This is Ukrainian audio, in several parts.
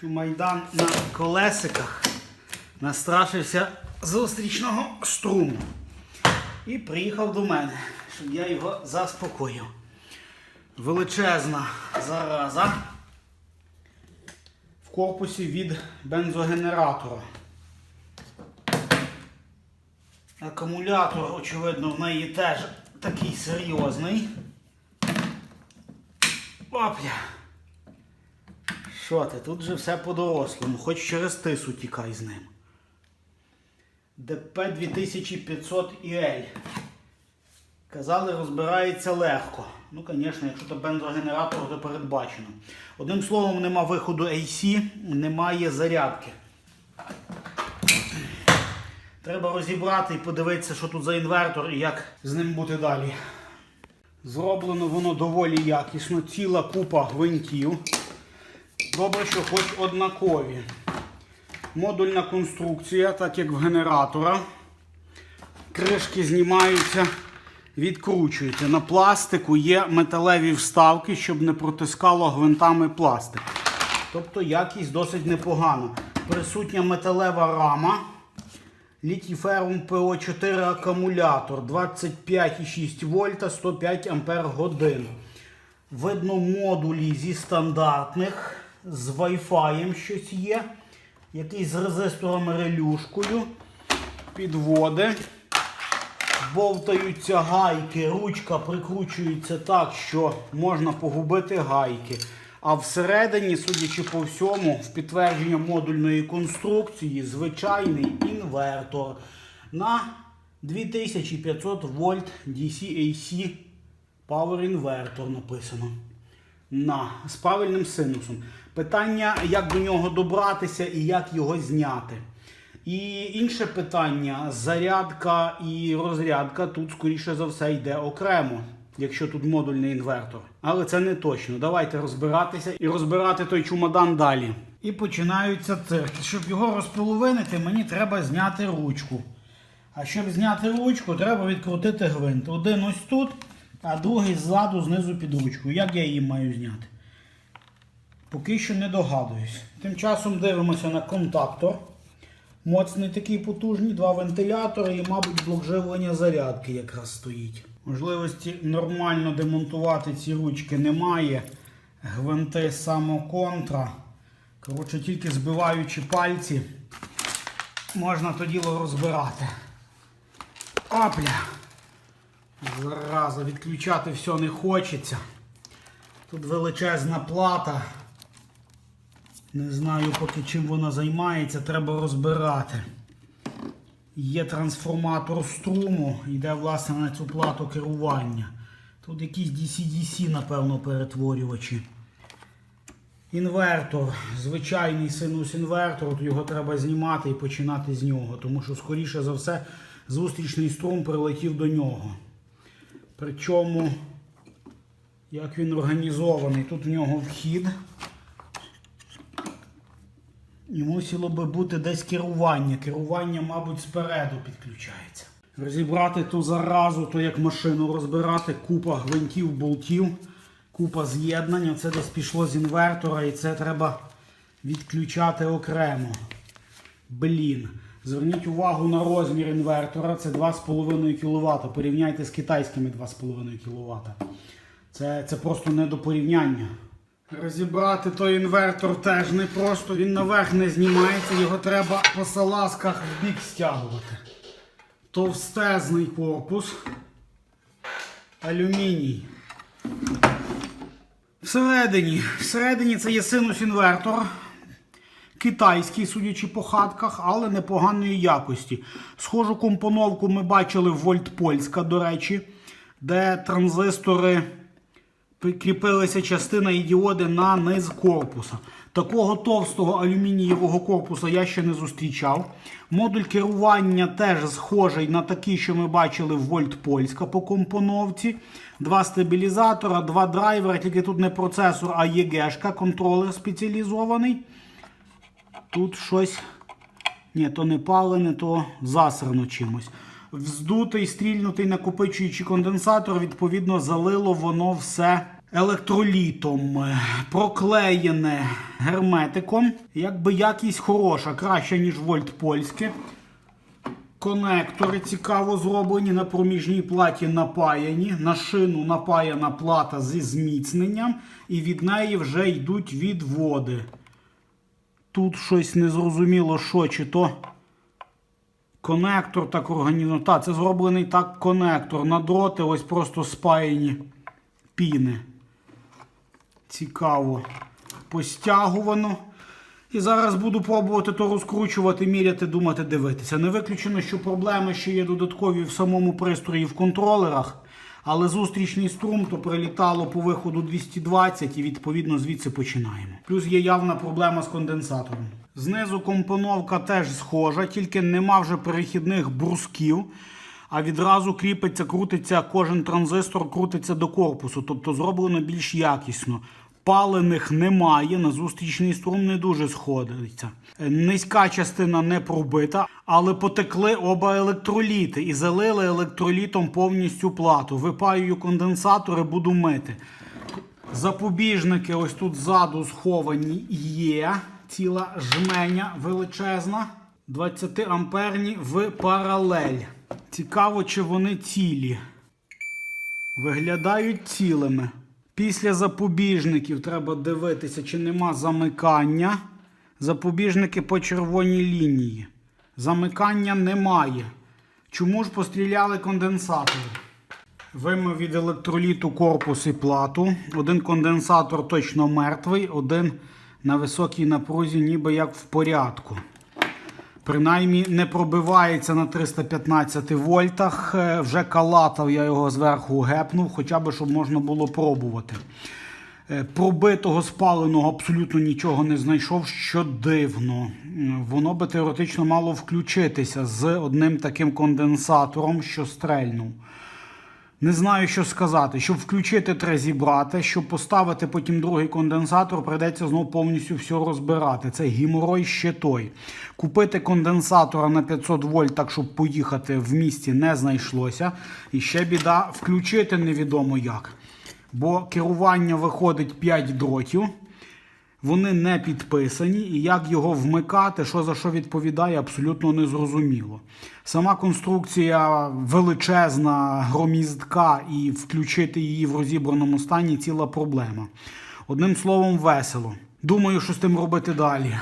Чумайдан на колесиках настрашився зустрічного струму. І приїхав до мене, щоб я його заспокоїв. Величезна зараза в корпусі від бензогенератора. Акумулятор, очевидно, в неї теж такий серйозний. Опля. Що ти? Тут же все по-дорослому, хоч через тису тікай з ним. ДП 2500 IL. Казали, розбирається легко. Ну, звісно, якщо то бензогенератор, то передбачено. Одним словом, нема виходу AC, немає зарядки. Треба розібрати і подивитися, що тут за інвертор і як з ним бути далі. Зроблено воно доволі якісно, ціла купа гвинтів. Добре, що хоч однакові. Модульна конструкція, так як в генератора. Кришки знімаються, відкручуються. На пластику є металеві вставки, щоб не протискало гвинтами пластик. Тобто якість досить непогана. Присутня металева рама. Літіферум ПО4 акумулятор 25,6 вольта 105 ампер годин. Видно модулі зі стандартних, з Wi-Fi щось є. Якийсь з резистором релюшкою. Підводи. Бовтаються гайки, ручка прикручується так, що можна погубити гайки. А всередині, судячи по всьому, в підтвердження модульної конструкції, звичайний інвертор на 2500 вольт DC-AC Power Inverter написано. На, з правильним синусом. Питання, як до нього добратися і як його зняти. І інше питання: зарядка і розрядка тут, скоріше за все, йде окремо, якщо тут модульний інвертор. Але це не точно. Давайте розбиратися і розбирати той чумодан далі. І починаються цирки. Щоб його розполовинити, мені треба зняти ручку. А щоб зняти ручку, треба відкрутити гвинт. Один ось тут, а другий ззаду, знизу під ручкою. Як я її маю зняти? Поки що не догадуюсь. Тим часом дивимося на контактор. Моцний такий потужний, два вентилятори і, мабуть, блок живлення зарядки якраз стоїть. Можливості нормально демонтувати ці ручки немає. Гвинти самоконтра. Коротше, тільки збиваючи пальці, можна то діло розбирати. Опля! Зараза, відключати все не хочеться. Тут величезна плата. Не знаю поки чим вона займається, треба розбирати. Є трансформатор струму, йде власне на цю плату керування. Тут якісь DC-DC, напевно, перетворювачі. Інвертор, звичайний синус інвертор, от його треба знімати і починати з нього, тому що, скоріше за все, зустрічний струм прилетів до нього. Причому, як він організований, тут в нього вхід. І мусило би бути десь керування. Керування, мабуть, спереду підключається. Розібрати ту заразу, то як машину розбирати, купа гвинтів, болтів, купа з'єднань. Це десь пішло з інвертора і це треба відключати окремо. Блін. Зверніть увагу на розмір інвертора. Це 2,5 кВт. Порівняйте з китайськими 2,5 кВт. Це, це просто не до порівняння. Розібрати той інвертор теж не просто. Він наверх не знімається, його треба по салазках в бік стягувати. Товстезний корпус. Алюміній. Всередині. Всередині це є синус інвертор. Китайський, судячи по хатках, але непоганої якості. Схожу компоновку ми бачили в Вольтпольська, до речі, де транзистори прикріпилася частина і діоди на низ корпуса. Такого товстого алюмінієвого корпуса я ще не зустрічав. Модуль керування теж схожий на такий, що ми бачили в Вольтпольська по компоновці. Два стабілізатора, два драйвера, тільки тут не процесор, а ЄГшка, контролер спеціалізований. Тут щось. Ні, то не палене, то засрано чимось. Вздутий, стрільнутий накопичуючий конденсатор, відповідно, залило воно все електролітом, проклеєне герметиком. Якби якість хороша, краща, ніж вольт польське. Конектори цікаво зроблені, на проміжній платі напаяні, на шину напаяна плата зі зміцненням, і від неї вже йдуть відводи. Тут щось незрозуміло, що, чи то конектор так організовано. Так, це зроблений так конектор. На дроти ось просто спаяні піни. Цікаво. Постягувано. І зараз буду пробувати то розкручувати, міряти, думати, дивитися. Не виключено, що проблеми ще є додаткові в самому пристрої в контролерах, але зустрічний струм то прилітало по виходу 220 і відповідно звідси починаємо. Плюс є явна проблема з конденсатором. Знизу компоновка теж схожа, тільки нема вже перехідних брусків. А відразу кріпиться, крутиться, кожен транзистор крутиться до корпусу, тобто зроблено більш якісно. Палених немає, на зустрічний струм не дуже сходиться. Е, Низька частина не пробита, але потекли оба електроліти і залили електролітом повністю плату. Випаюю конденсатори, буду мити. Запобіжники ось тут ззаду сховані є. Ціла жменя величезна. 20 амперні в паралель. Цікаво, чи вони цілі. Виглядають цілими. Після запобіжників треба дивитися, чи нема замикання. Запобіжники по червоній лінії. Замикання немає. Чому ж постріляли конденсатори? Вимив від електроліту корпус і плату. Один конденсатор точно мертвий, один на високій напрузі, ніби як в порядку. Принаймні не пробивається на 315 вольтах. Е, Вже калатав я його зверху гепнув, хоча б щоб можна було пробувати. Е, Пробитого спаленого абсолютно нічого не знайшов, що дивно. Воно би теоретично мало включитися з одним таким конденсатором, що стрельнув. Не знаю, що сказати. Щоб включити, треба зібрати. Щоб поставити потім другий конденсатор, прийдеться знову повністю все розбирати. Це гіморой ще той. Купити конденсатора на 500 вольт, так щоб поїхати в місті, не знайшлося. І ще біда, включити невідомо як. Бо керування виходить 5 дротів. Вони не підписані, і як його вмикати, що за що відповідає, абсолютно незрозуміло. Сама конструкція величезна, громіздка, і включити її в розібраному стані ціла проблема. Одним словом, весело. Думаю, що з тим робити далі.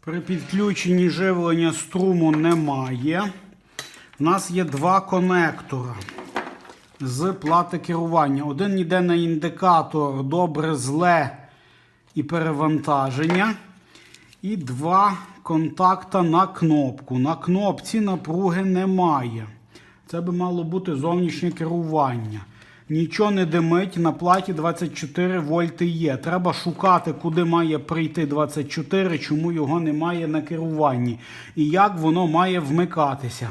При підключенні живлення струму немає. У нас є два конектора з плати керування. Один йде на індикатор добре зле і перевантаження. І два контакта на кнопку. На кнопці напруги немає. Це би мало бути зовнішнє керування. Нічого не димить, на платі 24 вольти є. Треба шукати, куди має прийти 24, чому його немає на керуванні. І як воно має вмикатися.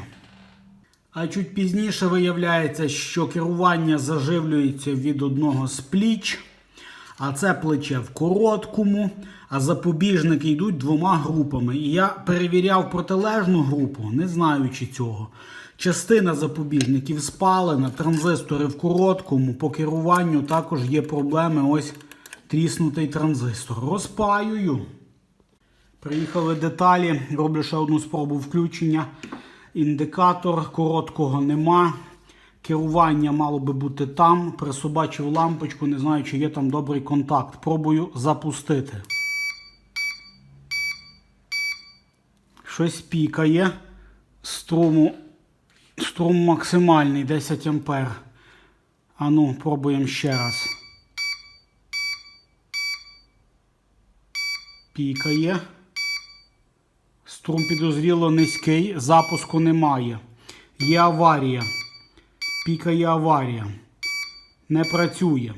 А чуть пізніше виявляється, що керування заживлюється від одного з пліч, а це плече в короткому, а запобіжники йдуть двома групами. І я перевіряв протилежну групу, не знаючи цього. Частина запобіжників спалена, транзистори в короткому, по керуванню також є проблеми. Ось тріснутий транзистор. Розпаюю. Приїхали деталі, роблю ще одну спробу включення. Індикатор короткого нема. Керування мало би бути там. Присобачив лампочку, не знаю, чи є там добрий контакт. Пробую запустити. Щось пікає. Струму. Струм максимальний 10 ампер. Ану, пробуємо ще раз. Пікає. Струм підозріло низький, запуску немає. Є аварія. Пікає аварія. Не працює.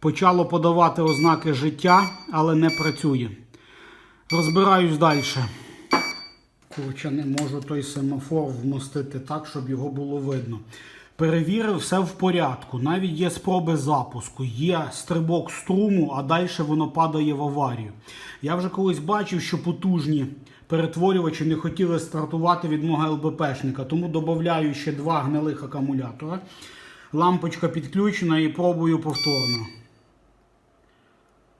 Почало подавати ознаки життя, але не працює. Розбираюсь далі. Коротше, не можу той семафор вмостити так, щоб його було видно. Перевірив, все в порядку. Навіть є спроби запуску, є стрибок струму, а далі воно падає в аварію. Я вже колись бачив, що потужні перетворювачі не хотіли стартувати від мого ЛБПшника, тому додаю ще два гнилих акумулятора. Лампочка підключена і пробую повторно.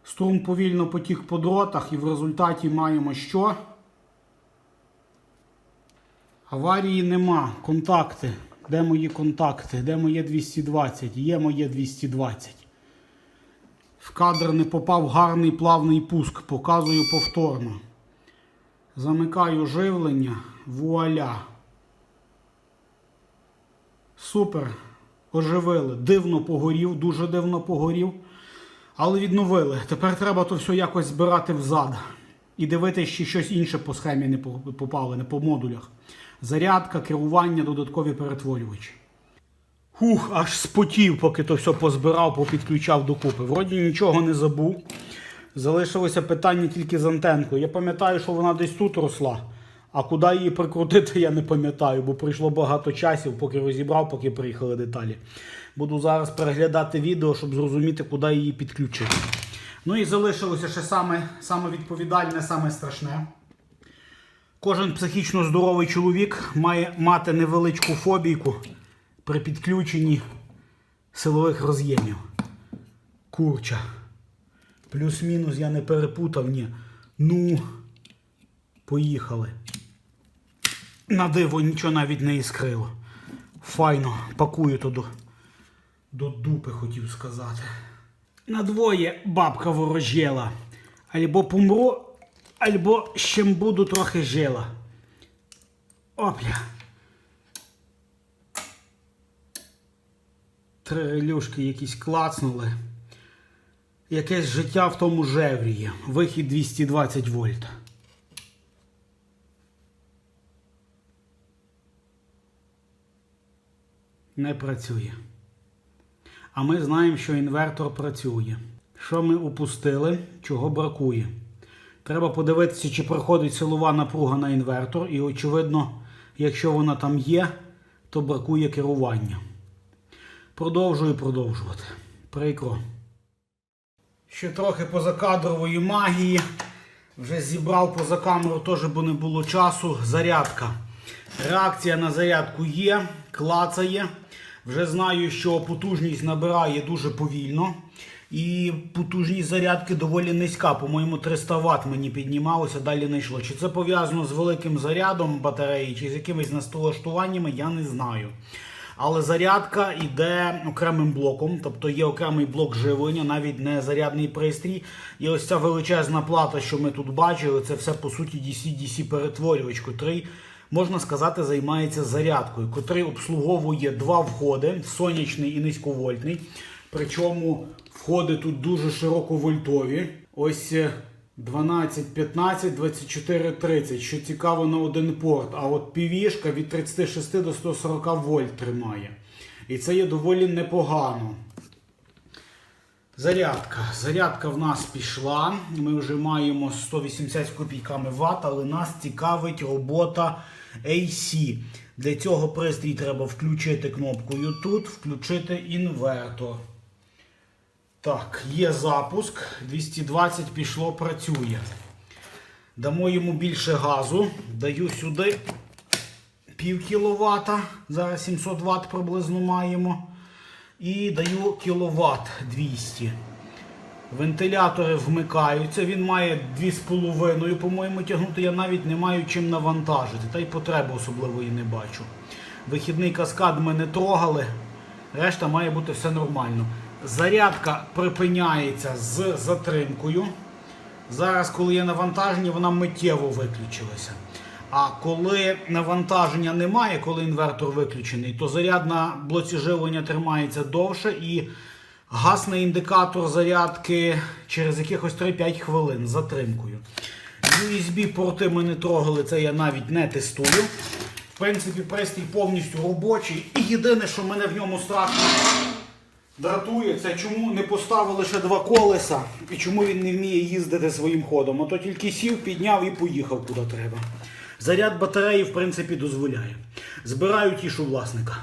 Струм повільно потік по дротах, і в результаті маємо що? Аварії нема. Контакти. Де мої контакти? Де моє 220? Є моє 220. В кадр не попав гарний плавний пуск. Показую повторно. Замикаю живлення. Вуаля. Супер. Оживили. Дивно погорів, дуже дивно погорів. Але відновили. Тепер треба то все якось збирати взад. І дивитися, чи щось інше по схемі не по- попало, не по модулях. Зарядка, керування, додаткові перетворювачі. Хух, аж спотів, поки то все позбирав, попідключав докупи. Вроді нічого не забув. Залишилося питання тільки з антенкою. Я пам'ятаю, що вона десь тут росла. А куди її прикрутити, я не пам'ятаю, бо пройшло багато часів, поки розібрав, поки приїхали деталі. Буду зараз переглядати відео, щоб зрозуміти, куди її підключити. Ну і залишилося ще саме, саме відповідальне, саме страшне. Кожен психічно здоровий чоловік має мати невеличку фобійку при підключенні силових роз'ємів. Курча. Плюс-мінус я не перепутав, ні. Ну, поїхали. На диво нічого навіть не іскрило. Файно, пакую то до, до дупи, хотів сказати. Надвоє бабка ворожела. Альбо помру, альбо ще буду трохи жила. Опля. Три релюшки якісь клацнули. Якесь життя в тому жевріє. Вихід 220 вольт. Не працює. А ми знаємо, що інвертор працює. Що ми упустили, чого бракує. Треба подивитися, чи проходить силова напруга на інвертор, і, очевидно, якщо вона там є, то бракує керування. Продовжую продовжувати. Прикро. Ще трохи позакадрової магії. Вже зібрав поза камеру, теж бо не було часу. Зарядка. Реакція на зарядку є, клацає. Вже знаю, що потужність набирає дуже повільно. І потужність зарядки доволі низька. По-моєму, 300 Вт мені піднімалося, далі не йшло. Чи це пов'язано з великим зарядом батареї, чи з якимись налаштуваннями, я не знаю. Але зарядка йде окремим блоком, тобто є окремий блок живлення, навіть не зарядний пристрій. І ось ця величезна плата, що ми тут бачили, це все по суті DC-DC перетворювач, котрий, можна сказати, займається зарядкою, котрий обслуговує два входи: сонячний і низьковольтний. Причому входи тут дуже широковольтові. Ось е, 12, 15, 24, 30. Що цікаво на один порт. А от півішка від 36 до 140 вольт тримає. І це є доволі непогано. Зарядка. Зарядка в нас пішла. Ми вже маємо 180 з копійками Вт, але нас цікавить робота AC. Для цього пристрій треба включити кнопкою тут, включити інвертор. Так, є запуск. 220 пішло, працює. Дамо йому більше газу. Даю сюди пів кіловата. Зараз 700 Вт приблизно маємо. І даю кіловат 200. Вентилятори вмикаються. Він має 2,5, по-моєму, тягнути. Я навіть не маю чим навантажити. Та й потреби особливої не бачу. Вихідний каскад ми не трогали. Решта має бути все нормально. Зарядка припиняється з затримкою. Зараз, коли є навантаження, вона миттєво виключилася. А коли навантаження немає, коли інвертор виключений, то заряд на блоці живлення тримається довше і гасне індикатор зарядки через якихось 3-5 хвилин з затримкою. USB-порти ми не трогали, це я навіть не тестую. В принципі, пристрій повністю робочий. І єдине, що мене в ньому страшно дратує, це чому не поставили ще два колеса і чому він не вміє їздити своїм ходом. Ото то тільки сів, підняв і поїхав куди треба. Заряд батареї, в принципі, дозволяє. Збираю тішу власника.